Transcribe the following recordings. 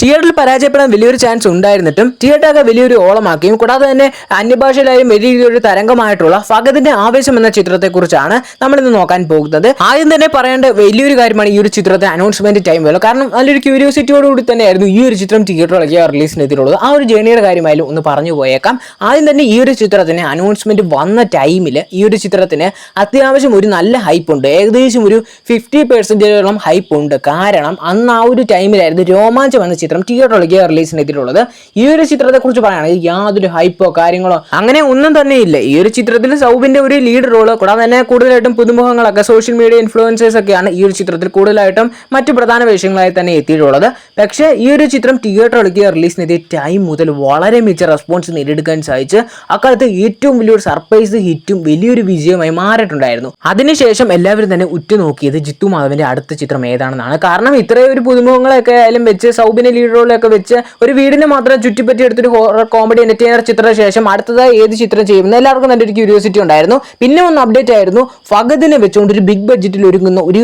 തിയേറ്ററിൽ പരാജയപ്പെടാൻ വലിയൊരു ചാൻസ് ഉണ്ടായിരുന്നിട്ടും തിയേറ്ററൊക്കെ വലിയൊരു ഓളമാക്കുകയും കൂടാതെ തന്നെ അന്യഭാഷയിലായും വലിയ രീതിയിലൊരു തരംഗമായിട്ടുള്ള ഫഗതിന്റെ ആവേശം എന്ന ചിത്രത്തെക്കുറിച്ചാണ് നമ്മൾ ഇന്ന് നോക്കാൻ പോകുന്നത്. ആദ്യം തന്നെ പറയേണ്ട വലിയൊരു കാര്യമാണ് ഈ ഒരു ചിത്രത്തെ അനൗൺസ്മെന്റ് ടൈം വേണം കാരണം നല്ലൊരു ക്യൂരിയോസിറ്റിയോടുകൂടി തന്നെയായിരുന്നു ഈ ഒരു ചിത്രം തിയേറ്ററിലേക്ക് റിലീസിന് എത്തിയിട്ടുള്ളത് ആ ഒരു ജേണിയുടെ കാര്യമായാലും ഒന്ന് പറഞ്ഞു പോയേക്കാം. ആദ്യം തന്നെ ഈ ഒരു ചിത്രത്തിന് അനൗൺസ്മെന്റ് വന്ന ടൈമിൽ ഈ ഒരു ചിത്രത്തിന് അത്യാവശ്യം ഒരു നല്ല ഹൈപ്പ് ഉണ്ട്. ഏകദേശം ഒരു ഫിഫ്റ്റി പെർസെന്റേജോളം ഹൈപ്പ് ഉണ്ട്. കാരണം അന്ന് ആ ഒരു ടൈമിലായിരുന്നു രോമാഞ്ചം എന്ന ചിത്രം തിയേറ്ററിലേക്ക് റിലീസിന് എത്തിയിട്ടുള്ളത് ഈ ഒരു ചിത്രത്തെക്കുറിച്ച് പറയുകയാണെങ്കിൽ യാതൊരു ഹൈപ്പോ കാര്യങ്ങളോ അങ്ങനെ ഒന്നും തന്നെ ഇല്ല ഈ ഒരു ചിത്രത്തിൽ സൗബിന്റെ ഒരു ലീഡ് റോൾ കൂടാതെ തന്നെ കൂടുതലായിട്ടും പുതുമുഖങ്ങളൊക്കെ സോഷ്യൽ മീഡിയ ഇൻഫ്ലുവൻസേഴ്സ് ഒക്കെയാണ് ഈ ഒരു ചിത്രത്തിൽ കൂടുതലായിട്ടും മറ്റു പ്രധാന വേഷങ്ങളായി തന്നെ എത്തിയിട്ടുള്ളത്. പക്ഷേ ഈ ഒരു ചിത്രം തിയേറ്ററിലേക്ക് റിലീസിന് എത്തിയ ടൈം മുതൽ വളരെ മികച്ച റെസ്പോൺസ് നേടിയെടുക്കാൻ സാധിച്ച് അക്കാലത്ത് ഏറ്റവും വലിയൊരു സർപ്രൈസ് ഹിറ്റും വലിയൊരു വിജയമായി മാറിയിട്ടുണ്ടായിരുന്നു. അതിനുശേഷം എല്ലാവരും തന്നെ ഉറ്റുനോക്കിയത് ജിത്തു മാധവന്റെ അടുത്ത ചിത്രം ഏതാണെന്നാണ്. കാരണം ഇത്രയും ഒരു പുതുമുഖങ്ങളൊക്കെ ആയാലും വെച്ച് സൗബിനെ ലീഡ് റോളൊക്കെ വെച്ച് ഒരു വീടിനെ മാത്രം ചുറ്റിപ്പറ്റി എടുത്തൊരു ഹോറർ കോമഡി എന്റർടൈനർ ചിത്രത്തിന് ശേഷം അടുത്തതായി ഏത് ചിത്രം ചെയ്യുമെന്ന് എല്ലാവർക്കും തന്നെ ഒരു ക്യൂരിയോസിറ്റി ഉണ്ടായിരുന്നു. പിന്നെ ഒന്ന് അപ്ഡേറ്റ് ആയിരുന്നു ഫഗദിനെ വെച്ചുകൊണ്ട് ഒരു ബിഗ് ബഡ്ജറ്റിൽ ഒരുങ്ങുന്ന ഒരു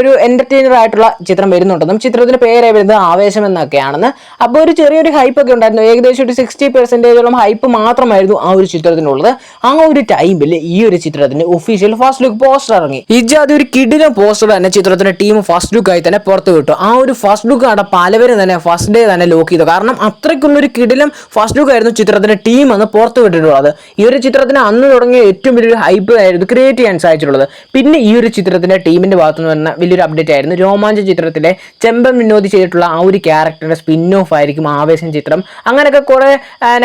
ഒരു എന്റർടൈനർ ആയിട്ടുള്ള ചിത്രം വരുന്നുണ്ടെന്നും ചിത്രത്തിന്റെ പേരായി വരുന്നത് ആവേശം എന്നൊക്കെയാണെന്ന്. അപ്പോൾ ഒരു ചെറിയൊരു ഹൈപ്പ് ഒക്കെ ഉണ്ടായിരുന്നു. ഏകദേശം ഒരു സിക്സ്റ്റി പെർസെന്റേജോളം ഹൈപ്പ് മാത്രമായിരുന്നു ആ ഒരു ചിത്രത്തിനുള്ളത്. ആ ഒരു ടൈമിൽ ഈ ഒരു ചിത്രത്തിന് ഒഫീഷ്യൽ ഫസ്റ്റ് ലുക്ക് പോസ്റ്റർ ഇറങ്ങി. ഇജാദ് ഒരു കിടിലം പോസ്റ്റർ തന്നെ ചിത്രത്തിന്റെ ടീം ഫസ്റ്റ് ലുക്ക് ആയി തന്നെ പുറത്തു വിട്ടു. ആ ഒരു ഫസ്റ്റ് ലുക്ക് ആണ് പലവരും തന്നെ ഫസ്റ്റ് ഡേ തന്നെ ലോക്ക് ചെയ്തു. കാരണം അത്രയ്ക്കുള്ളൊരു കിടിലം ഫസ്റ്റ് ലുക്ക് ആയിരുന്നു ചിത്രത്തിന്റെ ടീം അന്ന് പുറത്തു വിട്ടിട്ടുള്ളത്. ഈ ഒരു ചിത്രത്തിന് അന്ന് തുടങ്ങിയ ഏറ്റവും വലിയൊരു ഹൈപ്പ് ആയിരുന്നു ക്രിയേറ്റ് ചെയ്യാൻ സാധിച്ചിട്ടുള്ളത്. പിന്നെ ഈ ഒരു ചിത്രത്തിന്റെ ടീമിന്റെ ഭാഗത്തു നിന്ന് വരുന്ന വലിയൊരു അപ്ഡേറ്റ് ആയിരുന്നു രോമാഞ്ച ചിത്രത്തിലെ ചെമ്പൻ വിനോദി ചെയ്തിട്ടുള്ള ആ ഒരു ക്യാരക്ടറിന്റെ സ്പിൻ ഓഫ് ആയിരിക്കും ആവേശം ചിത്രം. അങ്ങനെയൊക്കെ കുറേ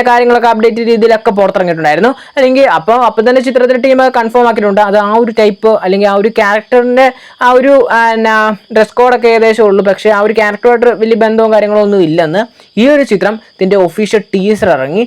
കാര്യങ്ങളൊക്കെ അപ്ഡേറ്റ് രീതിയിലൊക്കെ പുറത്തിറങ്ങിയിട്ടുണ്ടായിരുന്നു. അല്ലെങ്കിൽ അപ്പോൾ അപ്പം തന്നെ ചിത്രത്തിന്റെ ടീം കൺഫേം ആക്കിയിട്ടുണ്ട്. അത് ആ ഒരു ടൈപ്പ് അല്ലെങ്കിൽ ആ ഒരു ക്യാരക്ടറിന്റെ ആ ഒരു ഡ്രസ് കോഡൊക്കെ ഏകദേശം ഉള്ളൂ. പക്ഷേ ആ ഒരു ക്യാരക്ടറുമായിട്ട് വലിയ ബന്ധവും കാര്യങ്ങളോ ഒന്നും ഇല്ലെന്ന് ഈ ഒരു ചിത്രം ഇതിന്റെ ഒഫീഷ്യൽ ടീസർ ഇറങ്ങി.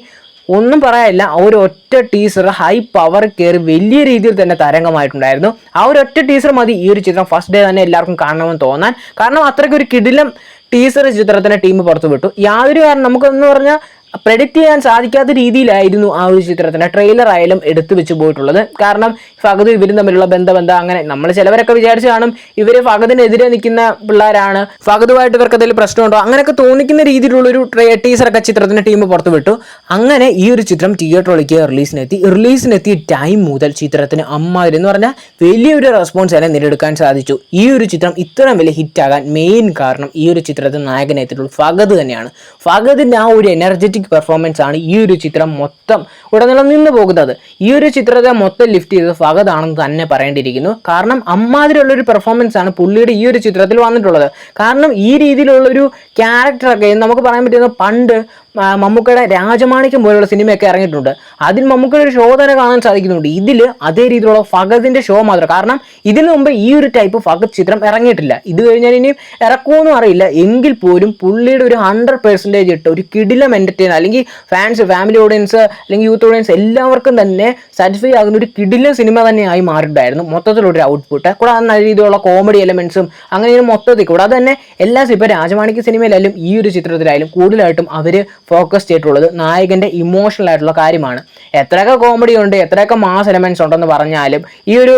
ഒന്നും പറയാനില്ല ഒരു ഒറ്റ ടീസർ ഹൈ പവർ കയറി വലിയ രീതിയിൽ തന്നെ തരംഗമായിട്ടുണ്ടായിരുന്നു. ആ ഒരു ഒറ്റ ടീസർ മതി ഈ ഒരു ചിത്രം ഫസ്റ്റ് ഡേ തന്നെ എല്ലാവർക്കും കാണണമെന്ന് തോന്നാൻ. കാരണം അത്രയ്ക്ക് ഒരു കിടിലം ടീസർ ചിത്രത്തിന്റെ ടീം പുറത്തു വിട്ടു യാതൊരു കാരണം നമുക്കെന്ന് പറഞ്ഞാൽ പ്രെഡിക്റ്റ് ചെയ്യാൻ സാധിക്കാത്ത രീതിയിലായിരുന്നു ആ ഒരു ചിത്രത്തിന്റെ ട്രെയിലർ ആയാലും എടുത്തു വെച്ച് പോയിട്ടുള്ളത്. കാരണം ഫഗത് ഇവരും തമ്മിലുള്ള ബന്ധബന്ധം അങ്ങനെ നമ്മൾ ചിലവരൊക്കെ വിചാരിച്ചു കാണും ഇവർ ഫഗതിനെതിരെ നിൽക്കുന്ന പിള്ളേരാണ് ഫഗതുമായിട്ട് ഇവർക്ക് എന്തെങ്കിലും പ്രശ്നമുണ്ടോ? അങ്ങനെയൊക്കെ തോന്നിക്കുന്ന രീതിയിലുള്ള ഒരു ടീസറൊക്കെ ചിത്രത്തിന്റെ ടീം പുറത്തുവിട്ടു അങ്ങനെ ഈ ഒരു ചിത്രം തിയേറ്ററിലേക്ക് റിലീസിനെത്തി റിലീസിനെത്തിയ ടൈം മുതൽ ചിത്രത്തിന് അമ്മാതിരി എന്ന് പറഞ്ഞാൽ വലിയൊരു റെസ്പോൺസ് തന്നെ നേടിയെടുക്കാൻ സാധിച്ചു. ഈ ഒരു ചിത്രം ഇത്രയും വലിയ ഹിറ്റാകാൻ മെയിൻ കാരണം ഈ ഒരു ചിത്രത്തിൽ നായകനെത്തിയിട്ടുള്ള ഫഗത് തന്നെയാണ്. ഫഗതിന്റെ ആ ഒരു എനർജറ്റിക് പെർഫോമൻസ് ആണ് ഈ ഒരു ചിത്രം മൊത്തം ഉടനീളം നിന്ന് പോകുന്നത്. ഈ ഒരു ചിത്രത്തെ മൊത്തം ലിഫ്റ്റ് ചെയ്തത് ഫഗത് ആണെന്ന് തന്നെ പറയേണ്ടിയിരിക്കുന്നു. കാരണം അമ്മാതിരിയുള്ള ഒരു പെർഫോമൻസ് ആണ് പുള്ളിയുടെ ഈ ഒരു ചിത്രത്തിൽ വന്നിട്ടുള്ളത്. കാരണം ഈ രീതിയിലുള്ള ഒരു ക്യാരക്ടറൊക്കെ നമുക്ക് പറയാൻ പറ്റുന്ന പണ്ട് മമ്മൂക്കയുടെ രാജമാണിക്യം പോലുള്ള സിനിമയൊക്കെ ഇറങ്ങിയിട്ടുണ്ട്. അതിൽ മമ്മൂക്കയുടെ ഒരു ഷോ തന്നെ കാണാൻ സാധിക്കുന്നുണ്ട്. ഇതിൽ അതേ രീതിയിലുള്ള ഫഗതിന്റെ ഷോ മാത്രം. കാരണം ഇതിനു മുമ്പ് ഈ ഒരു ടൈപ്പ് ഫഗത് ചിത്രം ഇറങ്ങിയിട്ടില്ല. ഇത് കഴിഞ്ഞാൽ ഇനിയും ഇറക്കുമോന്നും അറിയില്ല. എങ്കിൽ പോലും പുള്ളിയുടെ ഒരു ഹൺഡ്രഡ് പെർസെന്റേജ് ഇട്ട് ഒരു കിടിലം എന്റർടൈൻ അല്ലെങ്കിൽ ഫാൻസ് ഫാമിലി ഓഡിയൻസ് അല്ലെങ്കിൽ യൂത്ത് ഓഡിയൻസ് എല്ലാവർക്കും തന്നെ സാറ്റിസ്ഫൈ ആകുന്ന ഒരു കിടിലം സിനിമ തന്നെയായി മാറിയിട്ടുണ്ടായിരുന്നു. മൊത്തത്തിലുള്ള ഒരു ഔട്ട്പുട്ട് കൂടാതെ നല്ല രീതിയിലുള്ള കോമഡി എലമെൻസും അങ്ങനെ മൊത്തത്തിൽ കൂടാതെ തന്നെ എല്ലാ ഇപ്പോൾ രാജമാണിക്യ സിനിമയിലായാലും ഈ ഒരു ചിത്രത്തിലായാലും കൂടുതലായിട്ടും അവർ ഫോക്കസ് ചെയ്തിട്ടുള്ളത് നായകന്റെ ഇമോഷണൽ ആയിട്ടുള്ള കാര്യമാണ്. എത്രയൊക്കെ കോമഡി ഉണ്ട് എത്രയൊക്കെ മാസ് എലമെന്റ്സ് ഉണ്ടെന്ന് പറഞ്ഞാലും ഈ ഒരു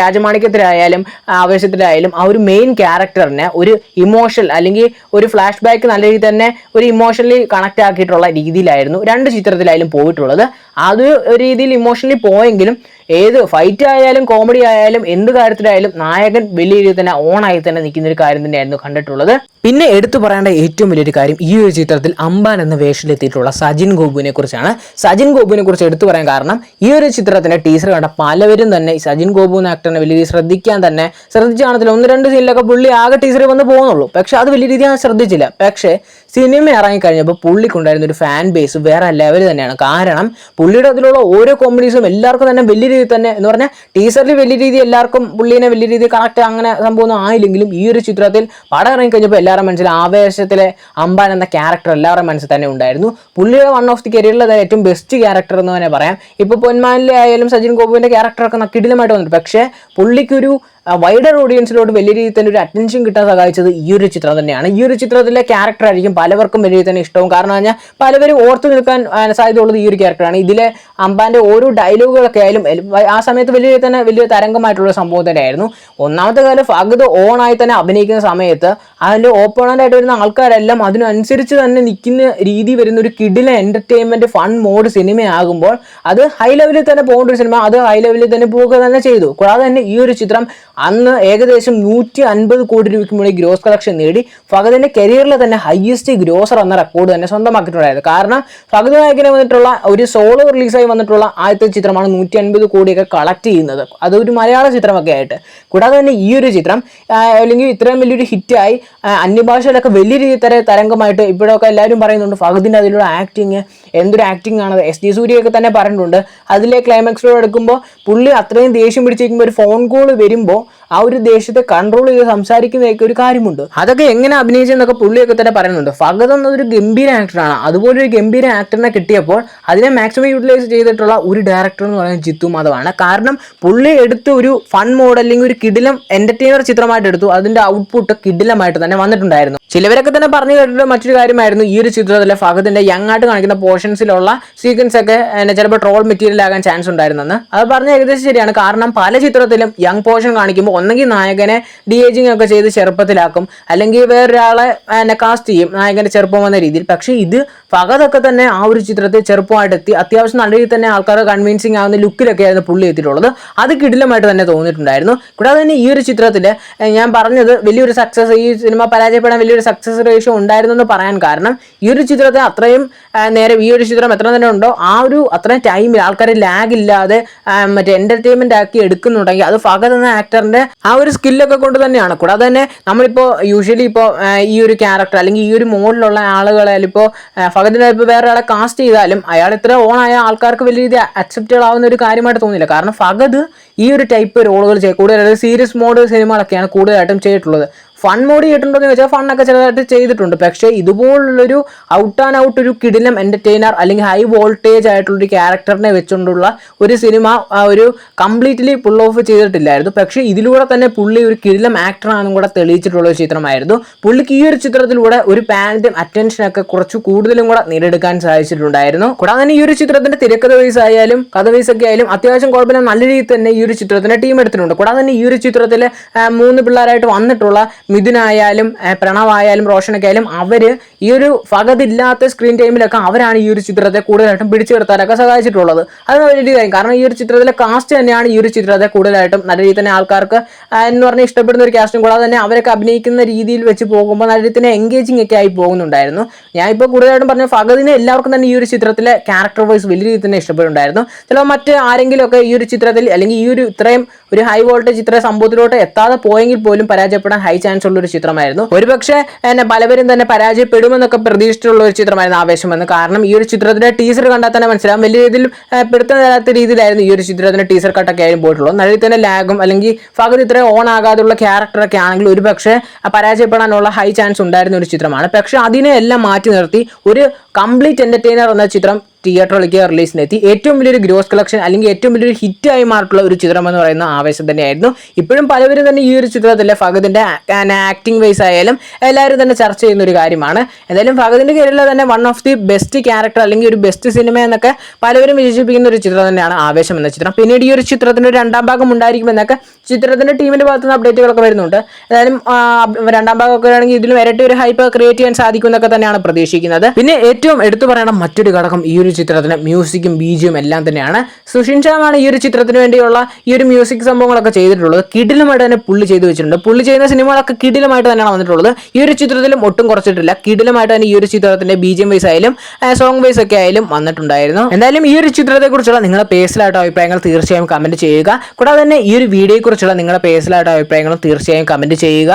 രാജമാണിക്യത്തിലായാലും ആവേശത്തിലായാലും ആ ഒരു മെയിൻ ക്യാരക്ടറിനെ ഒരു ഇമോഷണൽ അല്ലെങ്കിൽ ഒരു ഫ്ലാഷ് ബാക്ക് നല്ല രീതിയിൽ തന്നെ ഒരു ഇമോഷണലി കണക്ട് ആക്കിയിട്ടുള്ള രീതിയിലായിരുന്നു രണ്ട് ചിത്രത്തിലായാലും പോയിട്ടുള്ളത്. അത് ഒരു രീതിയിൽ ഇമോഷണലി പോയെങ്കിലും ഏത് ഫൈറ്റ് ആയാലും കോമഡി ആയാലും എന്ത് കാര്യത്തിലായാലും നായകൻ വലിയ രീതിയിൽ തന്നെ ഓണായി തന്നെ നിൽക്കുന്ന ഒരു കാര്യം തന്നെയായിരുന്നു കണ്ടിട്ടുള്ളത്. പിന്നെ എടുത്തു പറയേണ്ട ഏറ്റവും വലിയൊരു കാര്യം ഈ ഒരു ചിത്രത്തിൽ അമ്പാൻ എന്ന വേഷത്തിലെത്തിയിട്ടുള്ള സജിൻ ഗോപുവിനെ കുറിച്ചാണ്. സജിൻ ഗോപുവിനെ കുറിച്ച് എടുത്തു പറയാൻ കാരണം ഈ ഒരു ചിത്രത്തിന്റെ ടീസർ കണ്ട പലവരും തന്നെ സജിൻ ഗോപു എന്ന ആക്ടറിനെ വലിയ രീതിയിൽ ശ്രദ്ധിക്കാൻ തന്നെ ശ്രദ്ധിച്ചാണെങ്കിൽ ഒന്ന് രണ്ട് സീനിലൊക്കെ പുള്ളി ആകെ ടീസറിൽ വന്ന് പോകുന്നുള്ളൂ. പക്ഷെ അത് വലിയ രീതിയിൽ ഞാൻ ശ്രദ്ധിച്ചില്ല. പക്ഷേ സിനിമ ഇറങ്ങിക്കഴിഞ്ഞപ്പോൾ പുള്ളിക്കുണ്ടായിരുന്ന ഒരു ഫാൻ ബേസ് വേറെ ലെവൽ തന്നെയാണ്. കാരണം പുള്ളിയുടെ അതിലുള്ള ഓരോ കോമഡീസും എല്ലാവർക്കും തന്നെ വലിയ രീതിയിൽ തന്നെ എന്ന് പറഞ്ഞാൽ ടീസറിൽ വലിയ രീതി എല്ലാവർക്കും പുള്ളിനെ വലിയ രീതിയിൽ കണക്ട് അങ്ങനെ സംഭവമൊന്നും ആയില്ലെങ്കിലും ഈ ഒരു ചിത്രത്തിൽ പടം ഇറങ്ങിക്കഴിഞ്ഞപ്പോൾ എല്ലാവരുടെ മനസ്സിൽ ആവേശത്തിലെ അമ്പാൻ എന്ന ക്യാരക്ടർ എല്ലാവരുടെ മനസ്സിൽ തന്നെ ഉണ്ടായിരുന്നു. പുള്ളിയുടെ വൺ ഓഫ് ദി കരിയറിലെ ഏറ്റവും ബെസ്റ്റ് ക്യാരക്ടർ എന്ന് തന്നെ പറയാം. ഇപ്പോൾ പൊന്മാനിലെ ആയാലും സജിൻ ഗോപുവിന്റെ ക്യാരക്ടറൊക്കെ കിടിലമായിട്ട് വന്നിട്ടുണ്ട്. പക്ഷേ പുള്ളിക്കൊരു വൈഡർ ഓഡിയൻസിലോട്ട് വലിയ രീതിയിൽ തന്നെ ഒരു അറ്റൻഷൻ കിട്ടാൻ സഹായിച്ചത് ഈ ഒരു ചിത്രം തന്നെയാണ്. ഈ ഒരു ചിത്രത്തിലെ ക്യാരക്ടർ ആയിരിക്കും പലവർക്കും വലിയ തന്നെ ഇഷ്ടവും. കാരണം പറഞ്ഞാൽ പലവരും ഓർത്തു നിൽക്കാൻ സാധ്യതയുള്ളത് ഈ ഒരു ക്യാരക്ടറാണ് ഇതിലെ അമ്പാന്റെ ഓരോ ഡയലോഗുകളൊക്കെ ആയാലും ആ സമയത്ത് വലിയ തന്നെ വലിയ തരംഗമായിട്ടുള്ള സംഭവം തന്നെയായിരുന്നു. ഒന്നാമത്തെ കാലം ഫഗത് ആയി തന്നെ അഭിനയിക്കുന്ന സമയത്ത് അതിന്റെ ഓപ്പണന്റായിട്ട് വരുന്ന ആൾക്കാരെല്ലാം അതിനനുസരിച്ച് തന്നെ നിൽക്കുന്ന രീതി വരുന്ന ഒരു കിഡിലെ എന്റർടൈൻമെന്റ് ഫൺ മോഡ് സിനിമയാകുമ്പോൾ അത് ഹൈ ലെവലിൽ തന്നെ പോകേണ്ട ഒരു സിനിമ അത് ഹൈ ലെവലിൽ തന്നെ പോവുക തന്നെ ചെയ്തു. കൂടാതെ തന്നെ ഈ ഒരു ചിത്രം അന്ന് ഏകദേശം നൂറ്റി അൻപത് കോടി രൂപയ്ക്ക് മുകളിൽ ഗ്രോസ് കളക്ഷൻ നേടി ഫഹദിന്റെ കരിയറിലെ തന്നെ ഹയസ്റ്റ് ഗ്രോസർ എന്ന റെക്കോർഡ് തന്നെ സ്വന്തമാക്കിയിട്ടുണ്ടായത്. കാരണം ഫഹദ് നായകനെ വന്നിട്ടുള്ള ഒരു സോളോ റിലീസായി വന്നിട്ടുള്ള ആദ്യത്തെ ചിത്രമാണ് നൂറ്റി അൻപത് കോടിയൊക്കെ കളക്ട് ചെയ്യുന്നത്. അതൊരു മലയാള ചിത്രമൊക്കെ ആയിട്ട്. കൂടാതെ തന്നെ ഈ ഒരു ചിത്രം അല്ലെങ്കിൽ ഇത്രയും വലിയൊരു ഹിറ്റായി അന്യഭാഷയിലൊക്കെ വലിയ രീതിയിൽ തര തരംഗമായിട്ട് ഇപ്പോഴൊക്കെ എല്ലാവരും പറയുന്നുണ്ട് ഫഹദിന്റെ അതിലുള്ള ആക്ടിങ് എന്തൊരു ആക്ടിങ് ആണ്. എസ് ഡി സൂര്യയൊക്കെ തന്നെ പറഞ്ഞിട്ടുണ്ട്. അതിലെ ക്ലൈമാക്സിലോട് എടുക്കുമ്പോൾ പുള്ളി അത്രയും ദേഷ്യം പിടിച്ചിരിക്കുമ്പോൾ ഒരു ഫോൺ കോൾ വരുമ്പോൾ ആ ഒരു ദേശത്തെ കൺട്രോൾ ചെയ്ത് സംസാരിക്കുന്നതൊക്കെ ഒരു കാര്യമുണ്ട്. അതൊക്കെ എങ്ങനെ അഭിനയിച്ചെന്നൊക്കെ പുള്ളിയൊക്കെ തന്നെ പറയുന്നുണ്ട്. ഫഗത് എന്നതൊരു ഗംഭീര ആക്ടറാണ് അതുപോലെ ഒരു ഗംഭീര ആക്ടറിനെ കിട്ടിയപ്പോൾ അതിനെ മാക്സിമം യൂട്ടിലൈസ് ചെയ്തിട്ടുള്ള ഒരു ഡയറക്ടർ എന്ന് പറയുന്നത് ജിത്തു മാധവാണ്. കാരണം പുള്ളി എടുത്ത് ഒരു ഫൺ മോഡ് അല്ലെങ്കിൽ ഒരു കിടിലം എന്റർടൈനർ ചിത്രമായിട്ട് എടുത്തു. അതിന്റെ ഔട്ട്പുട്ട് കിടിലമായിട്ട് തന്നെ വന്നിട്ടുണ്ടായിരുന്നു. ചിലവരൊക്കെ തന്നെ പറഞ്ഞു കേട്ടിട്ട് മറ്റൊരു കാര്യമായിരുന്നു ഈ ഒരു ചിത്രത്തിലെ ഫഹദിന്റെ യങ് ആയിട്ട് കാണിക്കുന്ന പോർഷൻസിലുള്ള സീക്വൻസ് ഒക്കെ ചിലപ്പോൾ ട്രോൾ മെറ്റീരിയൽ ആകാൻ ചാൻസ് ഉണ്ടായിരുന്നെന്ന്. അത് പറഞ്ഞ ഏകദേശം ശരിയാണ്. കാരണം പല ചിത്രത്തിലും യങ് പോർഷൻ കാണിക്കുമ്പോൾ ഒന്നെങ്കിൽ നായകനെ ഡി ഏജിങ് ഒക്കെ ചെയ്ത് ചെറുപ്പത്തിലാക്കും. അല്ലെങ്കിൽ വേറൊരാളെ എന്നെ കാസ്റ്റ് ചെയ്യും നായകന്റെ ചെറുപ്പം വന്ന രീതിയിൽ. പക്ഷേ ഇത് ഫഹദൊക്കെ തന്നെ ആ ഒരു ചിത്രത്തെ ചെറുപ്പമായിട്ട് എത്തി അത്യാവശ്യം നല്ല രീതിയിൽ തന്നെ ആൾക്കാരെ കൺവിൻസിങ് ആവുന്ന ലുക്കിലൊക്കെ ആയിരുന്നു പുള്ളി എത്തിയിട്ടുള്ളത്. അത് കിടിലമായിട്ട് തന്നെ തോന്നിയിട്ടുണ്ടായിരുന്നു. കൂടാതെ തന്നെ ഈ ഒരു ചിത്രത്തിൽ ഞാൻ പറഞ്ഞത് വലിയൊരു സക്സസ് ഈ സിനിമ പരാജയപ്പെടാൻ വലിയൊരു സക്സസ് റേഷ്യോ ഉണ്ടായിരുന്നു എന്ന് പറയാൻ കാരണം ഈ ഒരു ചിത്രത്തെ അത്രയും നേരെ ഈ ഒരു ചിത്രം എത്ര തന്നെ ഉണ്ടോ ആ ഒരു അത്രയും ടൈമിൽ ആൾക്കാർ ലാഗില്ലാതെ മറ്റേ എന്റർടൈൻമെന്റ് ആക്കി എടുക്കുന്നുണ്ടെങ്കിൽ അത് ഫഹദ് എന്ന ആക്ടറിന്റെ ആ ഒരു സ്കില്ലൊക്കെ കൊണ്ട് തന്നെയാണ്. കൂടാതെ തന്നെ നമ്മളിപ്പോൾ യൂഷ്വലി ഇപ്പോൾ ഈ ഒരു ക്യാരക്ടർ അല്ലെങ്കിൽ ഈ ഒരു മോഡിലുള്ള ആളുകളെ ഇപ്പോൾ ഫഹദിനെ ഇപ്പോൾ വേറെ ഒരാളെ കാസ്റ്റ് ചെയ്താലും അയാൾ ഇത്ര ഓൺ ആയ ആൾക്കാർക്ക് വലിയ രീതിയിൽ അക്സെപ്റ്റബിൾ ആവുന്ന ഒരു കാര്യമായിട്ട് തോന്നില്ല. കാരണം ഫഹദ് ഈ ഒരു ടൈപ്പ് റോളുകൾ ചെയ്യുക കൂടുതലായിട്ട് സീരിയസ് മോഡ് സിനിമകളൊക്കെയാണ് കൂടുതലായിട്ടും ചെയ്തിട്ടുള്ളത്. ഫൺ മോഡ് ചെയ്തിട്ടുണ്ടോ എന്ന് വെച്ചാൽ ഫണ്ണൊക്കെ ചിലതായിട്ട് ചെയ്തിട്ടുണ്ട്. പക്ഷേ ഇതുപോലുള്ളൊരു ഔട്ട് ആൻഡ് ഔട്ട് ഒരു കിടിലം എന്റർടൈനർ അല്ലെങ്കിൽ ഹൈ വോൾട്ടേജ് ആയിട്ടുള്ളൊരു ക്യാരക്ടറിനെ വെച്ചുകൊണ്ടുള്ള ഒരു സിനിമ ഒരു കംപ്ലീറ്റ്ലി പുൾ ഓഫ് ചെയ്തിട്ടില്ലായിരുന്നു. പക്ഷേ ഇതിലൂടെ തന്നെ പുള്ളി ഒരു കിടിലം ആക്ടറാണെന്നും കൂടെ തെളിയിച്ചിട്ടുള്ള ഒരു ചിത്രമായിരുന്നു. പുള്ളിക്ക് ഈ ഒരു ചിത്രത്തിലൂടെ ഒരു പാന്റും അറ്റൻഷനൊക്കെ കുറച്ച് കൂടുതലും കൂടെ നേടിയെടുക്കാൻ സാധിച്ചിട്ടുണ്ടായിരുന്നു. കൂടാതെ തന്നെ ഈ ഒരു ചിത്രത്തിന്റെ തിരക്കഥ വയസ്സായാലും കഥ വയസ്സൊക്കെ ആയാലും അത്യാവശ്യം കുഴപ്പമില്ല നല്ല രീതിയിൽ തന്നെ ഈ ഒരു ചിത്രത്തിന് ടീം എടുത്തിട്ടുണ്ട്. കൂടാതെ തന്നെ ഈ ഒരു ചിത്രത്തിൽ മൂന്ന് പിള്ളേരായിട്ട് വന്നിട്ടുള്ള മിഥുനായാലും പ്രണവായാലും റോഷനൊക്കെ ആയാലും അവർ ഈ ഒരു ഫഗതില്ലാത്ത സ്ക്രീൻ ടൈമിലൊക്കെ അവരാണ് ഈ ഒരു ചിത്രത്തെ കൂടുതലായിട്ടും പിടിച്ചു നിർത്താനൊക്കെ സഹായിച്ചിട്ടുള്ളത്. അത് വലിയ കാര്യം. കാരണം ഈ ഒരു ചിത്രത്തിലെ കാസ്റ്റ് തന്നെയാണ് ഈ ഒരു ചിത്രത്തെ കൂടുതലായിട്ടും നല്ല രീതിയിൽ തന്നെ ആൾക്കാർക്ക് എന്ന് പറഞ്ഞാൽ ഇഷ്ടപ്പെടുന്ന ഒരു കാസ്റ്റും കൂടാതെ തന്നെ അവരൊക്കെ അഭിനയിക്കുന്ന രീതിയിൽ വെച്ച് പോകുമ്പോൾ നല്ല രീതിയിൽ തന്നെ എൻഗേജിങ് ഒക്കെ ആയി പോകുന്നുണ്ടായിരുന്നു. ഞാൻ ഇപ്പോൾ കൂടുതലായിട്ടും പറഞ്ഞ ഫഗതിനെ എല്ലാവർക്കും തന്നെ ഈ ഒരു ചിത്രത്തിലെ ക്യാരക്ടർ വൈസ് വലിയ രീതിയിൽ തന്നെ ഇഷ്ടപ്പെടുന്നുണ്ടായിരുന്നു. ചിലപ്പോൾ മറ്റ് ആരെങ്കിലുമൊക്കെ ഈ ഒരു ചിത്രത്തിൽ അല്ലെങ്കിൽ ഈ ഒരു ഇത്രയും ഒരു ഹൈ വോൾട്ടേജ് ഇത്ര സംഭവത്തിലോട്ട് എത്താതെ പോയെങ്കിൽ പോലും പരാജയപ്പെടാൻ ഹൈ ചാൻസ് ഉള്ള ഒരു ചിത്രമായിരുന്നു. ഒരുപക്ഷെ എന്നെ പലവരും തന്നെ പരാജയപ്പെടുമെന്നൊക്കെ പ്രതീക്ഷിച്ചിട്ടുള്ള ഒരു ചിത്രമായിരുന്നു ആവേശമെന്ന്. കാരണം ഈ ഒരു ചിത്രത്തിന്റെ ടീസർ കണ്ടാൽ തന്നെ മനസ്സിലാവും വലിയ രീതിയിൽ പെടുത്തുന്ന രീതിയിലായിരുന്നു ഈ ഒരു ചിത്രത്തിന്റെ ടീസർ കട്ടൊക്കെ ആയാലും പോയിട്ടുള്ളത്. നല്ല തന്നെ ലാഗും അല്ലെങ്കിൽ ഫഗത് ഇത്ര ഓൺ ആകാതുള്ള ക്യാരക്ടറൊക്കെ ആണെങ്കിൽ ഒരുപക്ഷെ പരാജയപ്പെടാനുള്ള ഹൈ ചാൻസ് ഉണ്ടായിരുന്ന ഒരു ചിത്രമാണ്. പക്ഷെ അതിനെ എല്ലാം മാറ്റി നിർത്തി ഒരു കംപ്ലീറ്റ് എന്റർടൈനർ എന്ന ചിത്രം തിയേറ്ററിലേക്ക് റിലീസിനെത്തി ഏറ്റവും വലിയൊരു ഗ്രോസ് കളക്ഷൻ അല്ലെങ്കിൽ ഏറ്റവും വലിയൊരു ഹിറ്റായി മാറിയിട്ടുള്ള ഒരു ചിത്രം എന്ന് പറയുന്ന ആവേശം തന്നെയായിരുന്നു. ഇപ്പോഴും പലവരും തന്നെ ഈ ഒരു ചിത്രത്തിലെ ഫഗതിന്റെ ആക്ടിംഗ് വൈസ് ആയാലും എല്ലാവരും തന്നെ ചർച്ച ചെയ്യുന്ന ഒരു കാര്യമാണ്. എന്തായാലും ഫഗതിന്റെ കീഴിൽ തന്നെ one of the best character അല്ലെങ്കിൽ ഒരു ബെസ്റ്റ് സിനിമ എന്നൊക്കെ പലവരും വിശേഷിപ്പിക്കുന്ന ഒരു ചിത്രം തന്നെയാണ് ആവേശം എന്ന ചിത്രം. പിന്നീട് ഈ ഒരു ചിത്രത്തിന്റെ ഒരു രണ്ടാം ഭാഗം ഉണ്ടായിരിക്കുമെന്നൊക്കെ ചിത്രത്തിന്റെ ടീമിന്റെ ഭാഗത്തുനിന്ന് അപ്ഡേറ്റുകളൊക്കെ വരുന്നുണ്ട്. എന്തായാലും രണ്ടാം ഭാഗമൊക്കെ ആണെങ്കിൽ ഇതിലും ഇരട്ടി ഒരു ഹൈപ്പ് ക്രിയേറ്റ് ചെയ്യാൻ സാധിക്കും എന്നൊക്കെ തന്നെയാണ് പ്രതീക്ഷിക്കുന്നത്. പിന്നെ ഏറ്റവും എടുത്തു പറയണം മറ്റൊരു ഘടകം ഈ ഒരു ചിത്രത്തിന് മ്യൂസിക്കും ബീജിയും എല്ലാം തന്നെയാണ്. സുഷിൻ ശ്യാമാണ് ഈ ഒരു ചിത്രത്തിന് വേണ്ടിയുള്ള ഈ ഒരു മ്യൂസിക് സംഭവങ്ങളൊക്കെ ചെയ്തിട്ടുള്ളത്. കിടിലമായിട്ട് തന്നെ പുള്ളി ചെയ്തു വെച്ചിട്ടുണ്ട്. പുള്ളി ചെയ്യുന്ന സിനിമകളൊക്കെ കിടിലമായിട്ട് തന്നെയാണ് വന്നിട്ടുള്ളത്. ഈ ഒരു ചിത്രത്തിലും ഒട്ടും കുറച്ചിട്ടില്ല. കിടിലമായിട്ട് തന്നെ ഈ ഒരു ചിത്രത്തിന്റെ ബീജിയം വൈസ് ആയാലും സോങ് വൈസ് ഒക്കെ ആയാലും വന്നിട്ടുണ്ടായിരുന്നു. എന്തായാലും ഈ ഒരു ചിത്രത്തെ കുറിച്ചുള്ള നിങ്ങളുടെ പേഴ്സണലായിട്ട് അഭിപ്രായങ്ങൾ തീർച്ചയായും കമന്റ് ചെയ്യുക. കൂടാതെ തന്നെ ഈ ഒരു വീഡിയോയെ കുറിച്ചുള്ള നിങ്ങളുടെ പേഴ്സണലായിട്ട് അഭിപ്രായങ്ങളും തീർച്ചയായും കമന്റ് ചെയ്യുക.